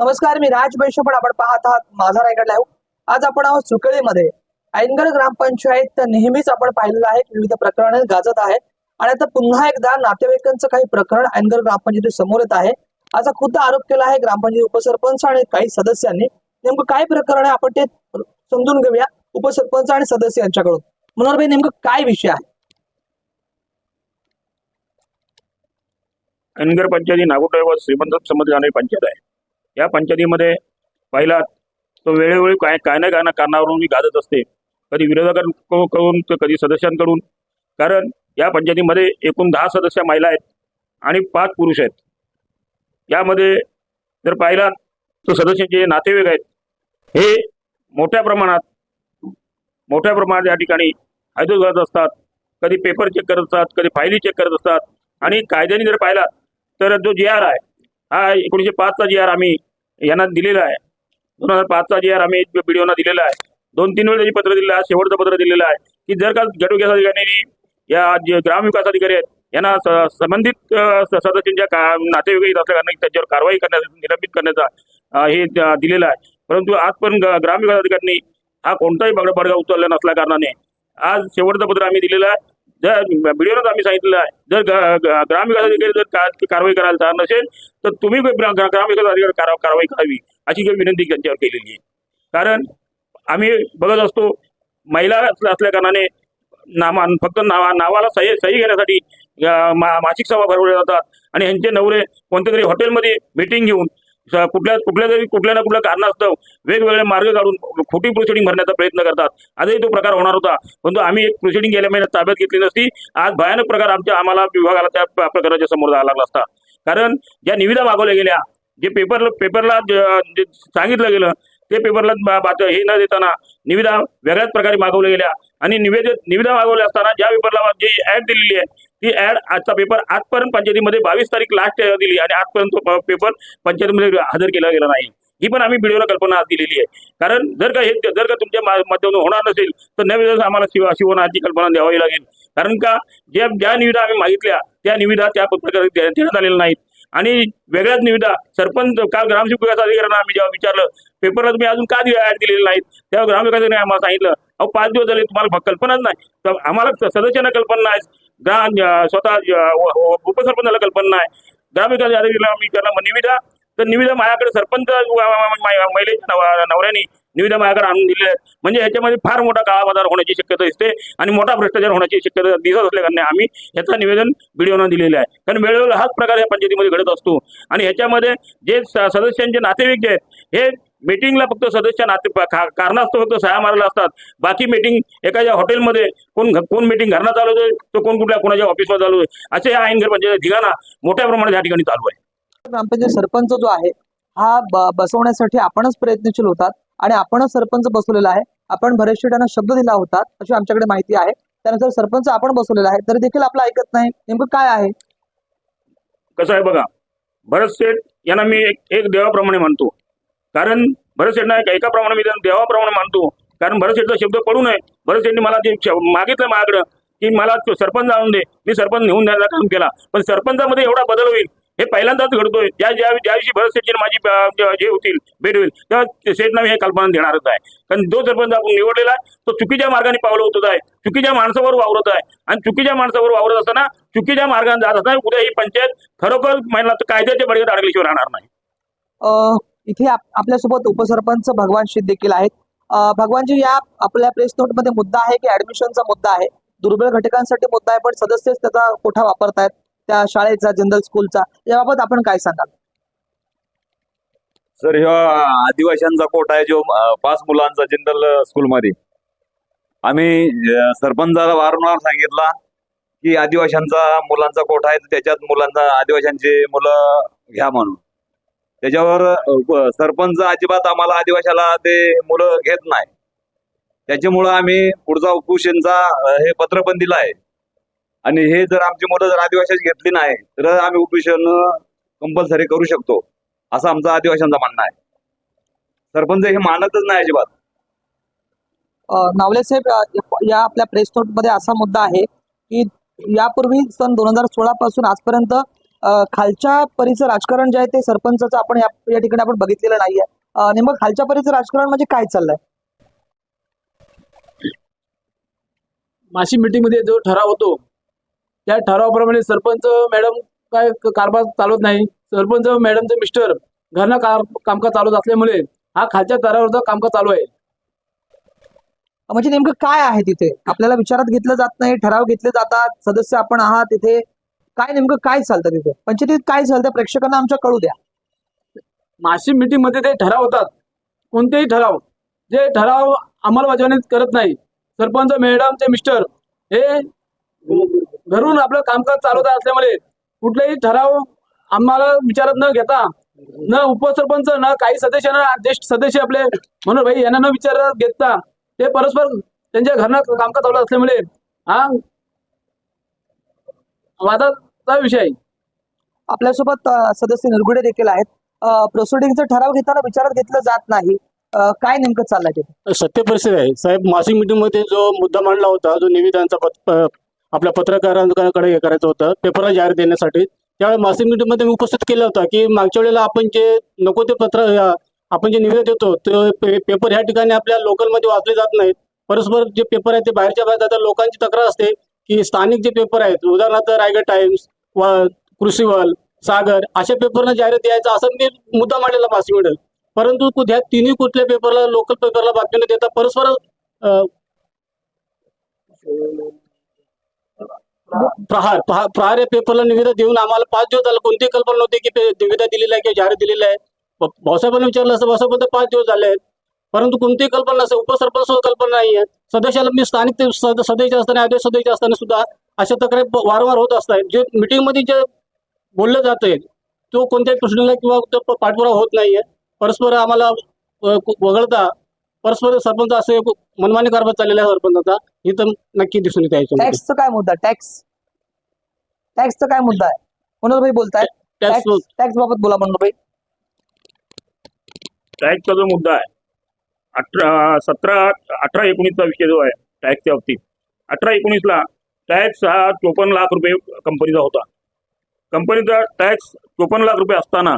नमस्कार मी राज वैश्यपण आपण पाहत आहात माझा रायगड लाईव्ह. आज आपण आहोत सुकळीमध्ये. ऐनगड ग्रामपंचायत नेहमीच आपण पाहिलेलं आहे विविध प्रकरणे गाजत आहे आणि आता पुन्हा एकदा नातेवाईकांचं काही प्रकरण ऐनगड ग्रामपंचायती समोर येत आहे. असा खुद्द आरोप केला आहे ग्रामपंचायत उपसरपंच आणि काही सदस्यांनी. नेमकं काय प्रकरण आहे आपण ते समजून घेऊया उपसरपंच आणि सदस्य यांच्याकडून. मनोहरभाई नेमकं काय विषय आहे? अनगर पंचायती नागोटय व श्रीमंत संमती जाणारी पंचायत आहे. या पंचायतीमध्ये पहिला तो वेळोवेळी काय काय नाही काय ना कारणावरून मी गाजत असते. कधी विरोधकांकडून तर कधी सदस्यांकडून. कारण या पंचायतीमध्ये एकूण दहा सदस्य महिला आहेत आणि पाच पुरुष आहेत. यामध्ये जर पाहिला तर सदस्यांचे नातेवाईक आहेत. हे मोठ्या प्रमाणात मोठ्या प्रमाणात या ठिकाणी हैदोस करत असतात. कधी पेपर चेक करत असतात कधी फायली चेक करत असतात. आणि कायद्याने जर पाहिला तर जो जी आर आहे हा एकोणीसशे पाचचा जी आर आम्ही यांना दिलेला आहे. दोन हजार पाचचा जी आर आम्ही बीडीओना दिलेला आहे. दोन तीन वेळा त्याची पत्र दिलेलं आहे. शेवटचं पत्र दिलेलं आहे. की जर का गटविकास अधिकाऱ्यांनी या जे ग्रामविकास अधिकारी आहेत यांना स- संबंधित सदस्यांच्या का नातेवाईक येत असल्या कारणाने त्यांच्यावर कारवाई करण्याचा निलंबित करण्याचा हे दिलेलं आहे. परंतु आज पण ग्रामविकास अधिकाऱ्यांनी हा कोणताही बडगा उचलला नसल्या कारणाने आज शेवटचं पत्र आम्ही दिलेलं आहे. जर व्हिडिओनच आम्ही सांगितलेलं आहे. जर ग्रामविकास अधिकारी जर कारवाई करायला तयार नसेल तर तुम्ही ग्रामविकास अधिकारी कार- कारवाई करावी अशी विनंती त्यांच्यावर केलेली आहे. कारण आम्ही बघत असतो महिला असल्या कारणाने नामा फक्त नावा नावाला सही सही घेण्यासाठी मा- मासिक सभा भरवल्या जातात. आणि यांचे नवरे कोणत्या तरी हॉटेलमध्ये मिटिंग घेऊन कुठल्या कुठल्या तरी कुठल्या ना कुठल्या कारणास्तव वेगवेगळे मार्ग काढून खोटी प्रोसिडिंग भरण्याचा प्रयत्न करतात. आजही तो प्रकार होणार होता. परंतु आम्ही एक प्रोसिडिंग गेल्या महिन्यात ताब्यात घेतली नसती. आज भयानक प्रकार आमच्या आम्हाला विभागाला त्या प्रकाराच्या समोर जायला लागला असता. कारण ज्या निविदा मागवल्या गेल्या जे पेपर पेपरला जे सांगितलं गेलं ते पेपरला बात हे न देताना निविदा वेगळ्याच प्रकारे मागवल्या गेल्या. आणि निवेद निविदा मागवल्या असताना ज्या पेपरला जी ऍड दिलेली आहे ती ऍड आजचा पेपर आजपर्यंत पंचायतीमध्ये बावीस तारीख लास्ट दिली आणि आजपर्यंत तो प- पेपर पंचायतीमध्ये हजर केला गेला नाही. ही पण आम्ही व्हिडिओला कल्पना आज दिलेली आहे. कारण जर का हे जर का तुमच्या माध्यमातून होणार नसेल तर नवीन आम्हाला शिव शिवनाची कल्पना द्यावी लागेल. कारण का ज्या ज्या निविदा आम्ही मागितल्या त्या निविदा त्या प्रकारे दे- देण्यात आलेल्या नाहीत. आणि वेगळ्याच निविदा सरपंच काल ग्रामसेवक विकास अधिकाऱ्यांना आम्ही जेव्हा विचारलं पेपरला तुम्ही अजून का ऍड दिलेले नाहीत? तेव्हा ग्रामविकास अधिकाऱ्यांनी आम्हाला सांगितलं अहो पाच दिवस झाले तुम्हाला कल्पनाच नाही. तर आम्हाला सदस्यांना कल्पना नाही. ग्राम स्वतः उपसरपंचाला कल्पना आहे ग्रामविकास अधिकाऱ्याला आम्ही निविदा तर निविदा माझ्याकडे सरपंच महिलेच्या नव- नवऱ्याने निविदा माझ्याकडे आणून दिलेल्या आहेत म्हणजे ह्याच्यामध्ये फार मोठा काळा बाजार होण्याची शक्यता दिसते आणि मोठा भ्रष्टाचार होण्याची शक्यता दिसत असल्याकारणे आम्ही याचं निवेदन व्हिडिओनं दिलेलं आहे कारण वेळोवेळी हाच प्रकार या पंचायतीमध्ये घडत असतो आणि ह्याच्यामध्ये जे स- सदस्यांचे नातेवाईक जे आहेत हे मीटिंगला फक्त सदस्य नाते कारणास्तव फक्त सह्या मारायला असतात. बाकी मीटिंग एखाद्या हॉटेलमध्ये कोण कोण मीटिंग घरना चालवतोय तो कोण कुठल्या कोणाच्या ऑफिसमध्ये चालू आहे असे या ऐनगर पंचायत ठिकाणा मोठ्या प्रमाणात या ठिकाणी चालू आहे. ग्रामपंचायत सरपंच जो आहे हा बसवण्यासाठी आपणच प्रयत्नशील होतात आणि आपणच सरपंच बसवलेला आहे. आपण बरेचसे त्यांना शब्द दिला होता अशी आमच्याकडे माहिती आहे. त्यानंतर सरपंच आपण बसवलेला आहे तरी देखील आपलं ऐकत नाही. नेमकं काय आहे? कसं आहे बघा भरत शेठ यांना मी एक एक देवाप्रमाणे मानतो कारण भरत शेठना एका प्रमाणे मी त्यांना देवाप्रमाणे मानतो. कारण भरत शेठचा शब्द पडू नये. भरत शेठनी मला जे मागितलं माझ्याकडं की मला तो सरपंच आणून दे. मी सरपंच नेऊन द्यायचा काम केला. पण सरपंचामध्ये एवढा बदल होईल. हे पहिल्यांदाच घडतोय. ज्या ज्या ज्या दिवशी भरत शेठची माझी हे जे- होतील भेट होईल तेव्हा शेठना मी हे कल्पना देणारच आहे. कारण जो सरपंच आपण निवडलेला आहे तो चुकीच्या मार्गाने पावलं होत आहे. चुकीच्या माणसावर वावरत आहे. आणि चुकीच्या माणसावर वावरत असताना चुकीच्या मार्गाने जात असताना उद्या ही पंचायत खरोखर महिला कायद्याच्या बडग्यात अडकल्याशिवाय राहणार नाही. इथे आप- आपल्यासोबत उपसरपंच भगवान शीत देखील आहेत. भगवानजी या आपल्या प्रेस नोटमध्ये मुद्दा आहे की ऍडमिशनचा मुद्दा आहे. दुर्बल घटकांसाठी मुद्दा आहे पण सदस्यच त्याचा कोठा वापरतायत? त्या शाळेचा जनरल स्कूलचा याबाबत आपण काय सांगाल? सर ह्या आदिवासींचा कोटा आहे जो पाच मुलांचा जनरल स्कूलमध्ये आम्ही सरपंचाला वारंवार सांगितला की आदिवासींचा मुलांचा कोठा आहे त्याच्यात मुलांचा आदिवासींची मुलं घ्या म्हणून. त्याच्यावर सरपंच अजिबात आम्हाला आदिवाशाला ते मुलं घेत नाही. त्याच्यामुळं आम्ही पुढचा उपोषणचा हे पत्र पण दिलं आहे. आणि हे जर आमची मुलं जर आदिवासी घेतली नाही तर आम्ही उपोषण कंपल्सरी करू शकतो असं आमचं आदिवासींचा म्हणणं आहे. सरपंच हे मानतच नाही अजिबात. नावले साहेब या आपल्या प्रेस नोटमध्ये असा मुद्दा आहे की यापूर्वी सन दोन हजार सोळा पासून आजपर्यंत खालच्या परीचं राजकारण जे आहे ते सरपंचाचं आपण या ठिकाणी आपण बघितलेलं नाहीये. नेमकं खालच्या परीचं राजकारण म्हणजे काय चाललंय? माशी मीटिंगमध्ये जो ठराव होतो त्या ठरावाप्रमाणे सरपंच मॅडम काय कारभार चालवत नाही. सरपंच मॅडमचे मिस्टर घरनं कामकाज चालवत असल्यामुळे हा खालच्या स्तरावरचा कामकाज चालू आहे. म्हणजे नेमकं काय आहे तिथे? आपल्याला विचारात घेतलं जात नाही ठराव घेतले जातात सदस्य आपण आहात तिथे काय नेमकं काय चालतं तिथे? पंचायतीत काय चालतं? प्रेक्षकांना आमच्या कळू द्या. माशी मीटिंगमध्ये ते ठराव होतात. कोणतेही ठराव. जे ठराव अंमलबजावणी करत नाही सरपंच मॅडमचे मिस्टर हे घरून आपलं कामकाज चालवत असल्यामुळे कुठलेही ठराव आम्हाला विचारात न घेता न उपसरपंच न काही सदस्य ना ज्येष्ठ सदस्य आपले म्हणून भाई यांना न विचारात घेता ते परस्पर त्यांच्या घरनं कामकाज चालू असल्यामुळे हा वादाचा विषय? आपल्यासोबत सदस्य निरगुडे देखील आहेत. प्रोसिडिंगचा ठराव घेताना विचारात घेतलं जात नाही. काय नेमकं चाललंय तिथे सत्य परिस्थिती आहे. साहेब मासिक मीटिंगमध्ये जो मुद्दा मांडला होता जो निवेदनाचा आपल्या पत्रकारांकडे हे करायचं होतं पेपरला जाहीर देण्यासाठी त्यावेळेस मासिक मीटिंगमध्ये मी उपस्थित केलं होतं की मागच्या वेळेला आपण जे नको ते पत्र आपण जे निवेदन देतो ते पेपर ह्या ठिकाणी आपल्या लोकलमध्ये वाचले जात नाहीत. परस्पर जे पेपर आहेत ते बाहेरच्या बाहेर जातात लोकांची तक्रार असते की स्थानिक जे पेपर आहेत उदाहरणार्थ रायगड टाइम्स व कृषीवल सागर अशा पेपरला जाहिरात द्यायचं असं मी मुद्दा मांडलेला मासिक मिळेल परंतु कु- तिन्ही कुठल्या पेपरला लोकल पेपरला बातमी न देता परस्पर प्रहार प्रहार या पेपरला निवेदन देऊन आम्हाला पाच दिवस झाला. कोणतीही कल्पना नव्हती की निविदा निवेदन दिलेलं आहे किंवा जाहीर दिलेला आहे. भाऊसाहेबांना विचारलं असतं भाऊसाहेब पाच दिवस झाले आहेत. परंतु कोणतीही कल्पना नसेल उपसरपंच सुद्धा कल्पना नाही आहे सदस्याला मी स्थानिक सदस्य असताना आदेश सदस्य असताना सुद्धा अशा तक्रारी वारंवार होत असतात. जे मीटिंगमध्ये जे बोललं जातंय तो कोणत्याही प्रश्नाला किंवा तो प- पाठपुरावा होत नाहीये. परस्पर आम्हाला वगळता परस्पर सरपंच असे एक मनमानी कारभार चाललेला आहे सरपंचाचा. हे तर नक्की दिसून येते याच्यामध्ये. टॅक्सचा काय मुद्दा? टॅक्स टॅक्सचा काय मुद्दा आहे? मनोहर भाई बोलतायत टॅक्स टॅक्स टॅक्स बाबत बोला मनोहर भाई टॅक्सचा जो मुद्दा आहे अठरा सतरा अठरा एकोणीसचा विषय जो आहे टॅक्सच्या बाबतीत. अठरा एकोणीसला टॅक्स हा चोपन्न लाख रुपये कंपनीचा होता. कंपनीचा टॅक्स चोपन्न लाख रुपये असताना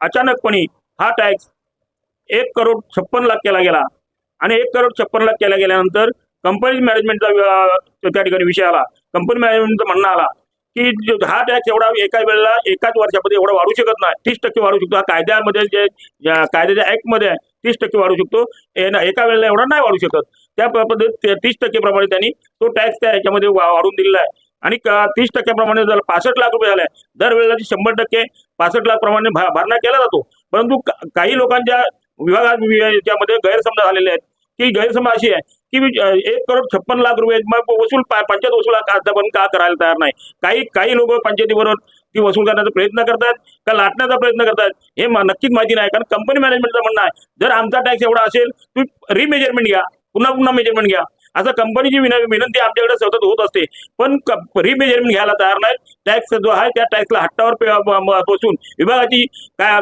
अचानकपणे हा टॅक्स एक करोड छप्पन लाख केला गेला. आणि एक करोड छप्पन लाख केला गेल्यानंतर कंपनी मॅनेजमेंटचा त्या ठिकाणी विषय आला. कंपनी मॅनेजमेंटचं म्हणणं आला की हा टॅक्स एवढा एका वेळेला एकाच वर्षामध्ये एवढा वाढू शकत नाही तीस टक्के वाढू शकतो. हा कायद्यामध्ये जे कायद्याच्या ऍक्टमध्ये आहे तीस टक्के वाढू शकतो. एका वेळेला एवढा नाही वाढू शकत. त्या पद्धत तीस टक्के प्रमाणे त्यांनी तो टॅक्स त्या याच्यामध्ये वा- वाढून दिलेला आहे. आणि तीस टक्क्याप्रमाणे जर पासष्ट लाख रुपये झाले दरवेळेला शंभर टक्के पासष्ट लाख प्रमाणे भरणा केला जातो. परंतु का- काही लोकांच्या विभागात याच्यामध्ये गैरसमज झालेले आहेत. की गैरसमज अशी आहे की एक करोड छप्पन लाख रुपये मग वसूल पा- पंचायत वसूल का का करायला तयार नाही. काही काही लोक पंचायतीबरोबर ती वसूल करण्याचा प्रयत्न करतात का लाटण्याचा प्रयत्न करतात हे नक्कीच माहिती नाही. कारण कंपनी मॅनेजमेंटचं म्हणणं आहे जर आमचा टॅक्स एवढा असेल तुम्ही रिमेजरमेंट घ्या पुन्हा पुन्हा मेजरमेंट घ्या. असं कंपनीची विन- विनंती आमच्याकडे सतत होत असते. पण रिमेजरमेंट घ्यायला तयार नाही टॅक्स जो आहे त्या टॅक्सला हट्टावर बसून विभागाची काय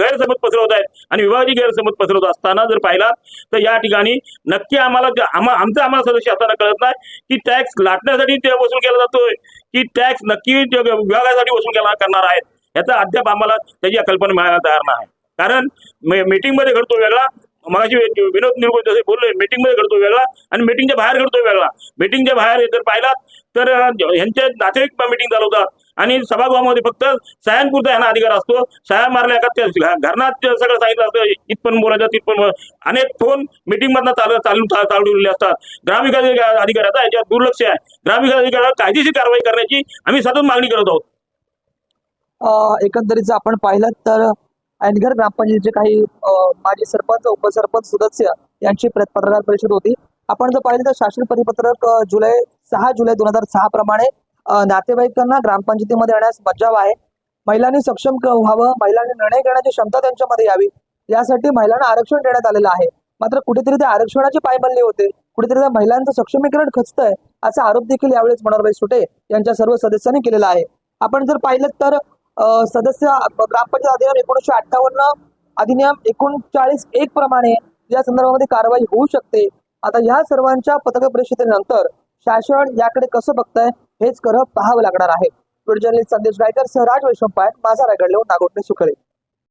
गैरसमज पसरवत आहेत. आणि विभागाची गैरसमज पसरवत असताना जर पाहिला तर या ठिकाणी नक्की आम्हाला आमचं आम्हाला सदस्य असताना कळत नाही की टॅक्स लाटण्यासाठी ते वसूल केला जातोय की टॅक्स नक्की विभागासाठी वसूल केला करणार आहेत. याचा अद्याप आम्हाला त्याची कल्पना मिळायला तयार नाही. कारण मीटिंगमध्ये घडतो वेगळा. मगाशी विनोद निरगुड जसे बोलले मीटिंगमध्ये घडतो वेगळा आणि मीटिंगच्या बाहेर घडतो वेगळा. मीटिंगच्या बाहेर जर पाहिला तर यांच्या ह्यांचे नातेवाईक मीटिंग चालवतात आणि सभागृहामध्ये फक्त सायांपुरता यांना अधिकार असतो. साया मारल्या का त्या घरनात सगळं सांगितलं असतं इथपण बोलायचं तिथपण अनेक फोन मीटिंग मधनं चालू चालू चालवलेले असतात. ग्रामविकास अधिकाऱ्याचा याच्यात दुर्लक्ष आहे. ग्रामविकास अधिकाऱ्याला कायदेशीर कारवाई करण्याची आम्ही सतत मागणी करत आहोत. एकंदरीत आपण पाहिलं तर ऐनगर ग्रामपंचायतीचे काही माजी सरपंच उपसरपंच सदस्य यांची पत्रकार परिषद होती. आपण जर पाहिलं तर शासन परिपत्रक जुलै सहा जुलै दोन हजार सहा प्रमाणे नातेवाईकांना ग्रामपंचायतीमध्ये येण्यास मज्जाव आहे. महिलांनी सक्षम व्हावं महिलांनी निर्णय घेण्याची क्षमता त्यांच्यामध्ये यावी. यासाठी महिलांना आरक्षण देण्यात आलेलं आहे. मात्र कुठेतरी ते आरक्षणाचे पायबल्ले होते. कुठेतरी त्या महिलांचं सक्षमीकरण खचतंय असा आरोप देखील यावेळेस मनोहरभाई सुटे यांच्या सर्व सदस्यांनी केलेला आहे. आपण जर पाहिलं तर सदस्य ग्रामपंचायत अधिनियम एकोणीसशे अठ्ठावन्न अधिनियम एकोणचाळीस एक प्रमाणे या संदर्भामध्ये कारवाई होऊ शकते. आता या सर्वांच्या पत्रकार परिषदेनंतर शासन याकडे कसं बघतंय हेच खरं पाहावं लागणार आहे. जर्नलिस्ट संदेश गायकर सहराज वैष्णव पाट माझा रायगड नागोठणे सुखळे